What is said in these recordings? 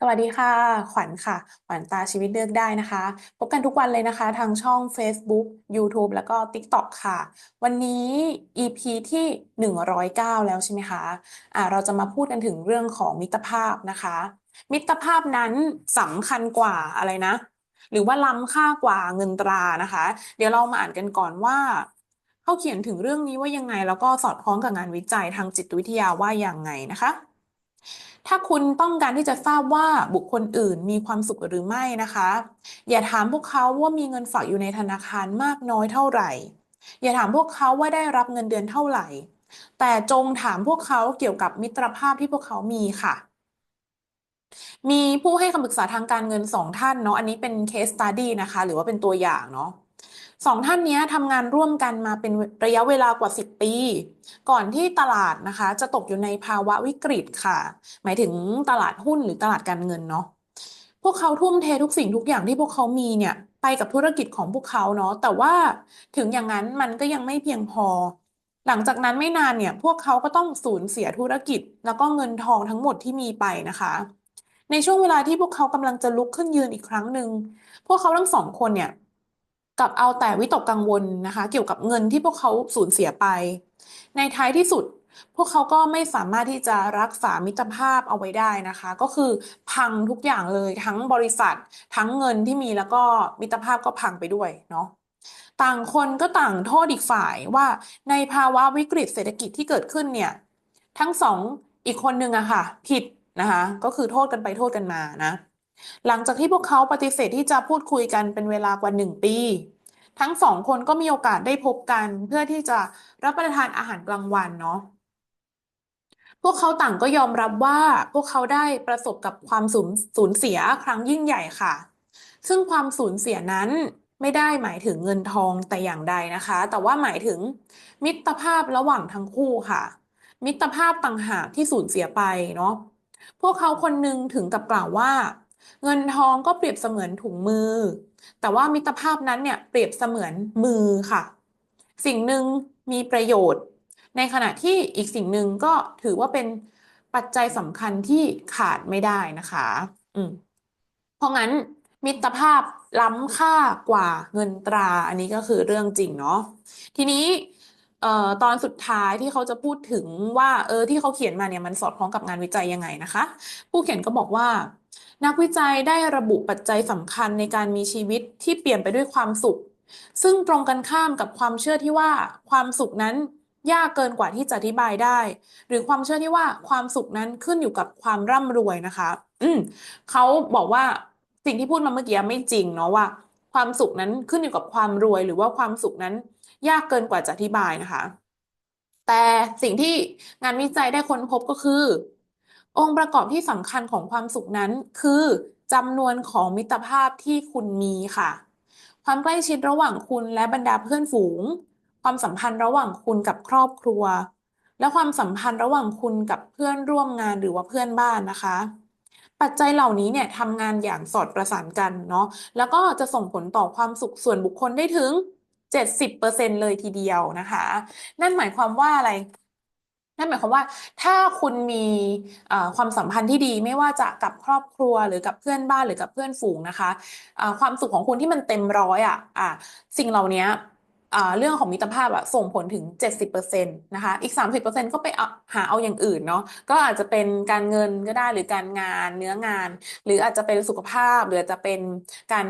สวัสดีค่ะ ขวัญค่ะ ขวัญตาชีวิตเลือกได้นะคะ พบกันทุกวันเลยนะคะ ทางช่อง Facebook YouTube แล้วก็ TikTok ค่ะ วันนี้ EP ที่ 109 แล้วใช่ไหมคะอ่าเราจะมาพูดกันถึงเรื่องของมิตรภาพนะคะ มิตรภาพนั้นสำคัญกว่าอะไรนะ หรือว่าล้ำค่ากว่าเงินตรานะคะ เดี๋ยวเรามาอ่านกันก่อนว่าเขาเขียนถึงเรื่องนี้ว่ายังไง แล้วก็สอดคล้องกับงานวิจัยทางจิตวิทยาว่ายังไงนะคะ ถ้าคุณต้องการที่จะทราบว่าบุคคลอื่นมีความสุขหรือไม่นะคะ อย่าถามพวกเขาว่ามีเงินฝากอยู่ในธนาคารมากน้อยเท่าไหร่ อย่าถามพวกเขาว่าได้รับเงินเดือนเท่าไหร่ แต่จงถามพวกเขาเกี่ยวกับมิตรภาพที่พวกเขามีค่ะ มีผู้ให้คำปรึกษาทางการเงินสองท่านเนาะอันนี้เป็น case study นะคะ หรือว่าเป็นตัวอย่างเนาะ สองท่านนี้ทำงานร่วมกันมาเป็นระยะเวลากว่า 10 ปี ก่อนที่ตลาดนะคะ จะตกอยู่ในภาวะวิกฤตค่ะ หมายถึงตลาดหุ้นหรือตลาดการเงินเนาะพวกเขาทุ่มเททุกสิ่งทุกอย่างที่พวกเขามีเนี่ยไปกับธุรกิจของพวกเขาเนาะแต่ว่าถึงอย่างนั้นมันก็ยังไม่เพียงพอ หลังจากนั้นไม่นานเนี่ยพวกเขาก็ต้องสูญเสียธุรกิจ แล้วก็เงินทองทั้งหมดที่มีไปนะคะในช่วงเวลาที่พวกเขากำลังจะลุกขึ้นยืนอีกครั้งหนึ่ง พวกเขาทั้งสองคนเนี่ย กับเอาแต่วิตกกังวลนะคะ เกี่ยวกับเงินที่พวกเขาสูญเสียไป ในท้ายที่สุดพวกเขาก็ไม่สามารถที่จะรักษามิตรภาพเอาไว้ได้นะคะ ก็คือพังทุกอย่างเลยทั้งบริษัท ทั้งเงินที่มีแล้วก็มิตรภาพก็พังไปด้วยเนาะต่างคนก็ต่างโทษอีกฝ่ายว่าในภาวะวิกฤตเศรษฐกิจที่เกิดขึ้นเนี่ย ทั้งสองอีกคนนึงอะค่ะ ผิดนะคะ ก็คือโทษกันไปโทษกันมานะ หลังจากที่พวกเขาปฏิเสธที่จะพูดคุยกันเป็นเวลากว่าหนึ่งปี ทั้งสองคนก็มีโอกาสได้พบกันเพื่อที่จะรับประทานอาหารกลางวันเนาะพวกเขาต่างก็ยอมรับว่าพวกเขาได้ประสบกับความสูญสูญเสียครั้งยิ่งใหญ่ค่ะ ซึ่งความสูญเสียนั้นไม่ได้หมายถึงเงินทองแต่อย่างใดนะคะ แต่ว่าหมายถึงมิตรภาพระหว่างทั้งคู่ค่ะ มิตรภาพต่างหากที่สูญเสียไปเนาะพวกเขาคนหนึ่งถึงกับกล่าวว่า เงินทองก็เปรียบเสมือนถุงมือ แต่ว่ามิตรภาพนั้นเนี่ยเปรียบเสมือนมือค่ะ สิ่งหนึ่งมีประโยชน์ ในขณะที่อีกสิ่งหนึ่งก็ถือว่าเป็นปัจจัยสำคัญที่ขาดไม่ได้นะคะ อืมเพราะงั้นมิตรภาพล้ำค่ากว่าเงินตรา อันนี้ก็คือเรื่องจริงเนาะทีนี้เอ่อตอนสุดท้ายที่เขาจะพูดถึงว่าเออที่เขาเขียนมาเนี่ยมันสอดคล้องกับงานวิจัยยังไงนะคะ ผู้เขียนก็บอกว่า นักวิจัยได้ระบุปัจจัยสำคัญในการมีชีวิตที่เปลี่ยนไปด้วยความสุข ซึ่งตรงกันข้ามกับความเชื่อที่ว่าความสุขนั้นยากเกินกว่าที่จะอธิบายได้ หรือความเชื่อที่ว่าความสุขนั้นขึ้นอยู่กับความร่ำรวยนะคะ อืมเขาบอกว่าสิ่งที่พูดมาเมื่อกี้ไม่จริงเนาะว่า ความสุขนั้นขึ้นอยู่กับความรวย หรือว่าความสุขนั้นยากเกินกว่าจะอธิบายนะคะ แต่สิ่งที่งานวิจัยได้ค้นพบก็คือ องค์ประกอบที่สำคัญของความสุขนั้น คือจำนวนของมิตรภาพที่คุณมีค่ะ ความใกล้ชิดระหว่างคุณและบรรดาเพื่อนฝูง ความสัมพันธ์ระหว่างคุณกับครอบครัว และความสัมพันธ์ระหว่างคุณกับเพื่อนร่วมงานหรือว่าเพื่อนบ้านนะคะ ปัจจัยเหล่านี้เนี่ยทำงานอย่างสอดประสานกันเนาะแล้วก็จะส่งผลต่อความสุขส่วนบุคคลได้ถึง 70%เลยทีเดียวนะคะ นั่นหมายความว่าอะไร นั่นหมายความว่าถ้าคุณมีความสัมพันธ์ที่ดีไม่ว่าจะกับครอบครัวหรือกับเพื่อนบ้านหรือกับเพื่อนฝูงนะคะความสุขของคุณที่มันเต็มร้อยอะสิ่งเหล่านี้เรื่องของมิตรภาพอะส่งผลถึง 70%นะคะ อีก 30%ก็ไปหาเอาอย่างอื่นเนาะ ก็อาจจะเป็นการเงินก็ได้หรือการงานเนื้องาน หรืออาจจะเป็นสุขภาพ หรืออาจจะเป็นการ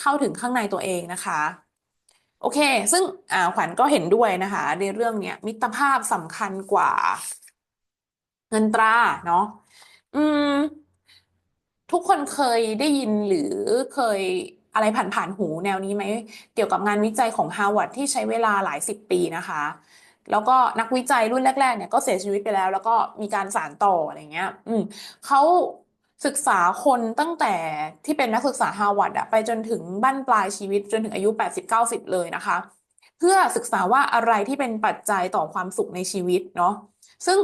เข้าถึงข้างในตัวเองนะคะ โอเค ซึ่งอ่าขวัญก็เห็นด้วยนะคะ ในเรื่องเนี้ยมิตรภาพสำคัญกว่า เงินตราเนาะอืม ทุกคนเคยได้ยินหรือเคยอะไรผ่านๆหูแนวนี้ไหม เกี่ยวกับงานวิจัยของฮาร์วาร์ดที่ใช้เวลาหลายสิบปีนะคะ แล้วก็นักวิจัยรุ่นแรก ๆ เนี่ยก็เสียชีวิตไปแล้ว แล้วก็มีการสานต่ออะไรเงี้ย อืมเขา ศึกษาคนตั้งแต่ที่เป็นนักศึกษาฮาวาดอะไปจนถึงบั้นปลายชีวิตจนถึงอายุ 80-90 เลยนะคะ เพื่อศึกษาว่าอะไรที่เป็นปัจจัยต่อความสุขในชีวิตเนาะซึ่ง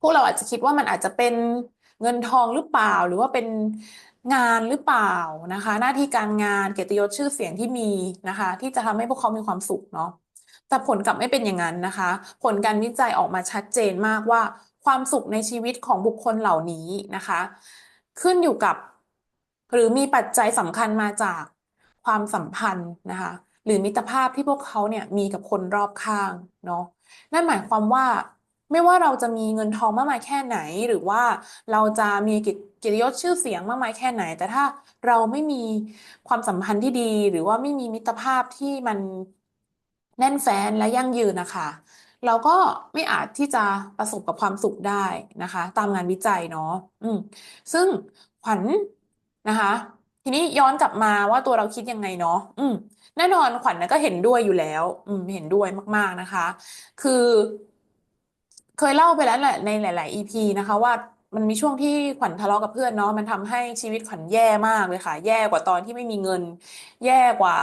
พวกเราอาจจะคิดว่ามันอาจจะเป็นเงินทองหรือเปล่าหรือว่าเป็นงานหรือเปล่านะคะ หน้าที่การงานเกียรติยศชื่อเสียงที่มีนะคะ ที่จะทำให้พวกเขามีความสุขเนาะแต่ผลกลับไม่เป็นอย่างนั้นนะคะ ผลการวิจัยออกมาชัดเจนมากว่า ความสุขในชีวิตของบุคคลเหล่านี้นะคะ ขึ้นอยู่กับ หรือมีปัจจัยสำคัญมาจากความสัมพันธ์นะคะ หรือมิตรภาพที่พวกเขาเนี่ยมีกับคนรอบข้างเนาะนั่นหมายความว่าไม่ว่าเราจะมีเงินทองมากมายแค่ไหน หรือว่าเราจะมีกิตเกียรติยศชื่อเสียงมากมายแค่ไหน แต่ถ้าเราไม่มีความสัมพันธ์ที่ดี หรือว่าไม่มีมิตรภาพที่มันแน่นแฟ้นและยั่งยืนนะคะ เราก็ไม่อาจที่จะประสบกับความสุขได้นะคะ ตามงานวิจัยเนาะอืมซึ่งขวัญนะคะ ทีนี้ย้อนกลับมาว่าตัวเราคิดยังไงเนาะอืมแน่นอนขวัญนก็เห็นด้วยอยู่แล้ว อืมเห็นด้วยมาก ๆนะคะ คือ เคยเล่าไปแล้วแหละในหลาย ๆ EP นะคะว่า มันมีช่วงที่ขวัญทะเลาะกับเพื่อนเนาะมันทำให้ชีวิตขวัญแย่มากเลยค่ะ แย่กว่าตอนที่ไม่มีเงิน แย่กว่า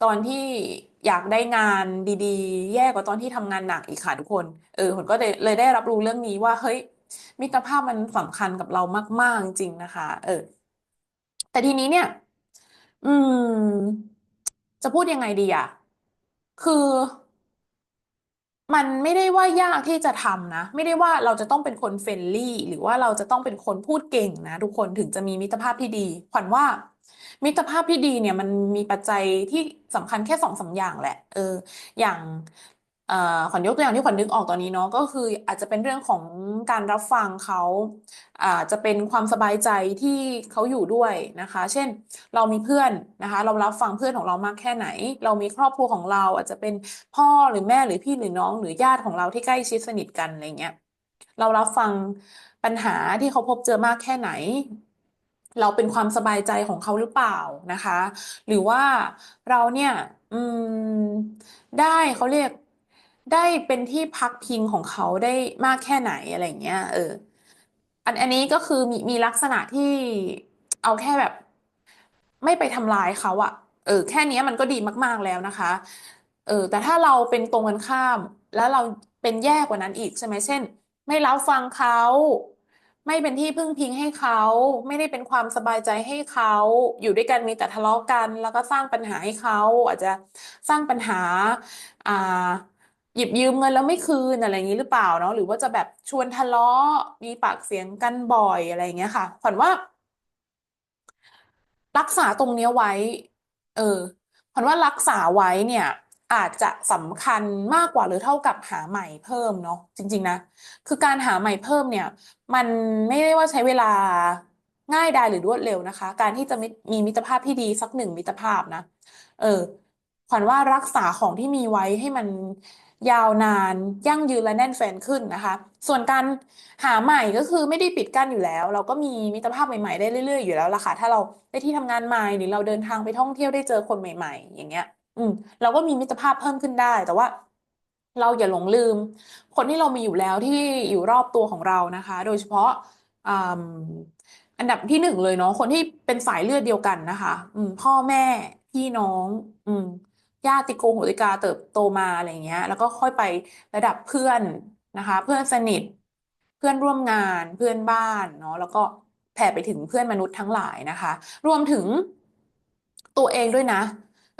ตอนที่อยากได้งานดีๆ แย่กว่าตอนที่ทำงานหนักอีกค่ะทุกคนเออขวัญก็เลยเลยได้รับรู้เรื่องนี้ว่าเฮ้ย มิตรภาพมันสำคัญกับเรามาก ๆ จริงนะคะ เออ แต่ทีนี้เนี่ย อืม จะพูดยังไงดีอะ คือ มันไม่ได้ว่ายากที่จะทำนะ ไม่ได้ว่าเราจะต้องเป็นคนเฟรนลี่ หรือว่าเราจะต้องเป็นคนพูดเก่งนะ ทุกคนถึงจะมีมิตรภาพที่ดีขวัญว่า มิตรภาพที่ดีเนี่ยมันมีปัจจัยที่สำคัญแค่สองสามอย่างแหละ เออ อย่าง ขวัญยกตัวอย่างที่ขวัญนึกออกตอนนี้เนาะก็คืออาจจะเป็นเรื่องของการรับฟังเขาอาจจะเป็นความสบายใจที่เขาอยู่ด้วยนะคะ เช่นเรามีเพื่อนนะคะ เรารับฟังเพื่อนของเรามากแค่ไหน เรามีครอบครัวของเรา อาจจะเป็นพ่อหรือแม่หรือพี่หรือน้อง หรือญาติของเราที่ใกล้ชิดสนิทกันอะไรเงี้ยเรารับฟังปัญหาที่เขาพบเจอมากแค่ไหน เราเป็นความสบายใจของเขาหรือเปล่านะคะ หรือว่าเราเนี่ย อืม ได้เขาเรียก ได้เป็นที่พักพิงของเขาได้มากแค่ไหนอะไรเงี้ย เออ อันอันนี้ก็คือมีมีลักษณะที่เอาแค่แบบ ไม่ไปทำร้ายเขาอะเออ แค่เนี้ยมันก็ดีมาก ๆแล้วนะคะ เออ แต่ถ้าเราเป็นตรงกันข้าม แล้วเราเป็นแย่กว่านั้นอีกใช่ไหมเช่น ไม่รับฟังเขาไม่เป็นที่พึ่งพิงให้เขา ไม่ได้เป็นความสบายใจให้เขาอยู่ด้วยกันมีแต่ทะเลาะกัน แล้วก็สร้างปัญหาให้เขาอาจจะสร้างปัญหา อ่า หยิบยืมเงินแล้วไม่คืนอะไรอย่างนี้หรือเปล่าเนาะหรือว่าจะแบบชวนทะเลาะมีปากเสียงกันบ่อยอะไรอย่างเงี้ยค่ะขวัญว่า รักษาตรงเนี้ยไว้ เออขวัญว่ารักษาไว้เนี่ย อาจจะสำคัญมากกว่าหรือเท่ากับหาใหม่เพิ่มเนาะจริง ๆ นะ คือการหาใหม่เพิ่มเนี่ย มันไม่ได้ว่าใช้เวลาง่ายดายหรือรวดเร็วนะคะ การที่จะมีมีมิตรภาพที่ดีสักหนึ่งมิตรภาพนะ เออ ขวัญว่ารักษาของที่มีไว้ให้มันยาวนานยั่งยืนและแน่นแฟนขึ้นนะคะ ส่วนการหาใหม่ก็คือไม่ได้ปิดกั้นอยู่แล้ว เราก็มีมิตรภาพใหม่ๆได้เรื่อยๆอยู่แล้วล่ะค่ะถ้าเราได้ที่ทำงานใหม่หรือเราเดินทางไปท่องเที่ยวได้เจอคนใหม่ๆ อย่างเงี้ย อืม เราก็มีมิตรภาพเพิ่มขึ้นได้ แต่ว่า เราอย่าหลงลืม คนที่เรามีอยู่แล้วที่อยู่รอบตัวของเรานะคะ โดยเฉพาะอ่าอันดับที่หนึ่งเลยเนาะคนที่เป็นสายเลือดเดียวกันนะคะ อืม พ่อแม่พี่น้อง อืม ญาติโกโหติกาเติบโตมาอะไรเงี้ย แล้วก็ค่อยไประดับเพื่อนนะคะ เพื่อนสนิท เพื่อนร่วมงานเพื่อนบ้านเนาะแล้วก็แผ่ไปถึงเพื่อนมนุษย์ทั้งหลายนะคะ รวมถึงตัวเองด้วยนะ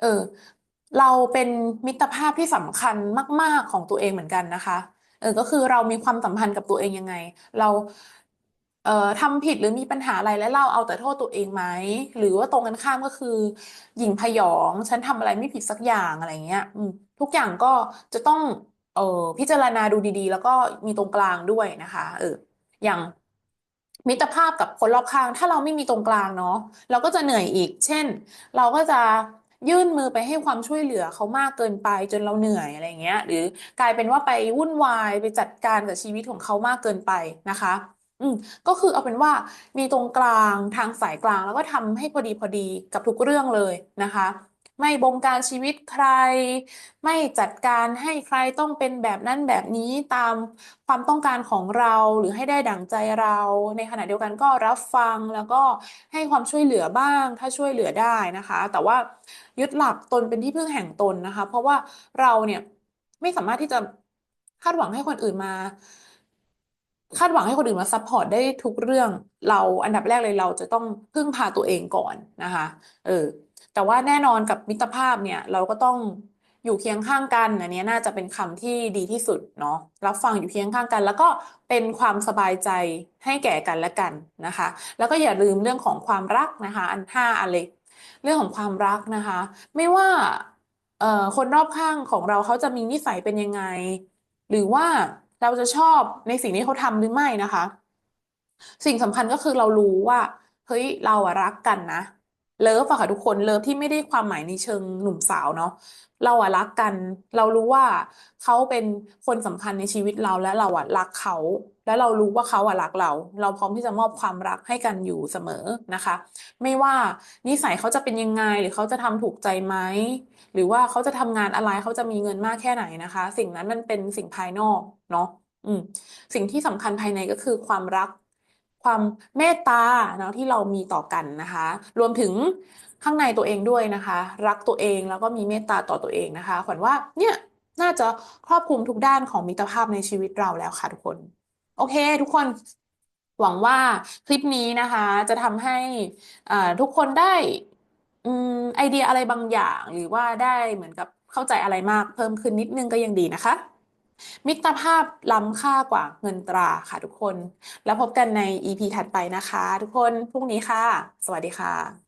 เออ เราเป็นมิตรภาพที่สำคัญมาก ๆของตัวเองเหมือนกันนะคะ เออ ก็คือเรามีความสัมพันธ์กับตัวเองยังไง เรา เอ่อทำผิดหรือมีปัญหาอะไรแล้วเราเอาแต่โทษตัวเองไหมหรือว่าตรงกันข้ามก็คือ หยิ่งพยอง ฉันทำอะไรไม่ผิดสักอย่างอะไรเงี้ยอืมทุกอย่างก็จะต้อง เอ่อพิจารณาดูดีๆ แล้วก็มีตรงกลางด้วยนะคะเอออย่างมิตรภาพกับคนรอบข้าง ถ้าเราไม่มีตรงกลางเนาะเราก็จะเหนื่อยอีก เช่น เราก็จะยื่นมือไปให้ความช่วยเหลือเขามากเกินไปจนเราเหนื่อยอะไรเงี้ย หรือกลายเป็นว่าไปวุ่นวายไปจัดการกับชีวิตของเขามากเกินไปนะคะ อืม ก็คือเอาเป็นว่ามีตรงกลางทางสายกลาง แล้วก็ทำให้พอดีพอดีกับทุกเรื่องเลยนะคะ ไม่บงการชีวิตใคร ไม่จัดการให้ใครต้องเป็นแบบนั้นแบบนี้ตามความต้องการของเราหรือให้ได้ดั่งใจเรา ในขณะเดียวกันก็รับฟังแล้วก็ให้ความช่วยเหลือบ้างถ้าช่วยเหลือได้นะคะ แต่ว่ายึดหลักตนเป็นที่พึ่งแห่งตนนะคะ เพราะว่าเราเนี่ยไม่สามารถที่จะคาดหวังให้คนอื่นมา คาดหวังให้คนอื่นมาซัพพอร์ตได้ทุกเรื่องเราอันดับแรกเลยเราจะต้องพึ่งพาตัวเองก่อนนะคะเออแต่ว่าแน่นอนกับมิตรภาพเนี่ยเราก็ต้องอยู่เคียงข้างกันอันนี้น่าจะเป็นคำที่ดีที่สุดเนาะรับฟังอยู่เคียงข้างกัน แล้วก็เป็นความสบายใจให้แก่กันและกันนะคะ แล้วก็อย่าลืมเรื่องของความรักนะคะ อันห้าอันเล็กเรื่องของความรักนะคะ ไม่ว่าเอ่อคนรอบข้างของเราเขาจะมีนิสัยเป็นยังไง หรือว่า เราจะชอบในสิ่งที่เขาทำหรือไม่นะคะ สิ่งสำคัญก็คือเรารู้ว่าเฮ้ยเราอะรักกันนะเลิฟอะค่ะทุกคนเลิฟที่ไม่ได้ความหมายในเชิงหนุ่มสาวเนาะเราอะรักกัน เรารู้ว่าเขาเป็นคนสำคัญในชีวิตเราและเราอะรักเขา และเรารู้ว่าเขาอะรักเรา เราพร้อมที่จะมอบความรักให้กันอยู่เสมอนะคะ ไม่ว่านิสัยเขาจะเป็นยังไง หรือเขาจะทำถูกใจไหมหรือว่าเขาจะทำงานอะไรเขาจะมีเงินมากแค่ไหนนะคะ สิ่งนั้นมันเป็นสิ่งภายนอกเนาะอืมสิ่งที่สำคัญภายในก็คือความรักความเมตตาเนาะที่เรามีต่อกันนะคะ รวมถึงข้างในตัวเองด้วยนะคะ รักตัวเองแล้วก็มีเมตตาต่อตัวเองนะคะขวัญว่าเนี่ยน่าจะครอบคลุมทุกด้านของมิตรภาพในชีวิตเราแล้วค่ะทุกคน โอเค ทุกคนหวังว่าคลิปนี้นะคะ จะทำให้ทุกคนได้อไอเดียอะไรบางอย่างหรือว่าได้เหมือนกับเข้าใจอะไรมากเพิ่มขึ้นนิดนึงก็ยังดีนะคะ มิตรภาพล้ำค่ากว่าเงินตราค่ะทุกคน แล้วพบกันใน EP ถัดไปนะคะ ทุกคนพรุ่งนี้ค่ะ สวัสดีค่ะ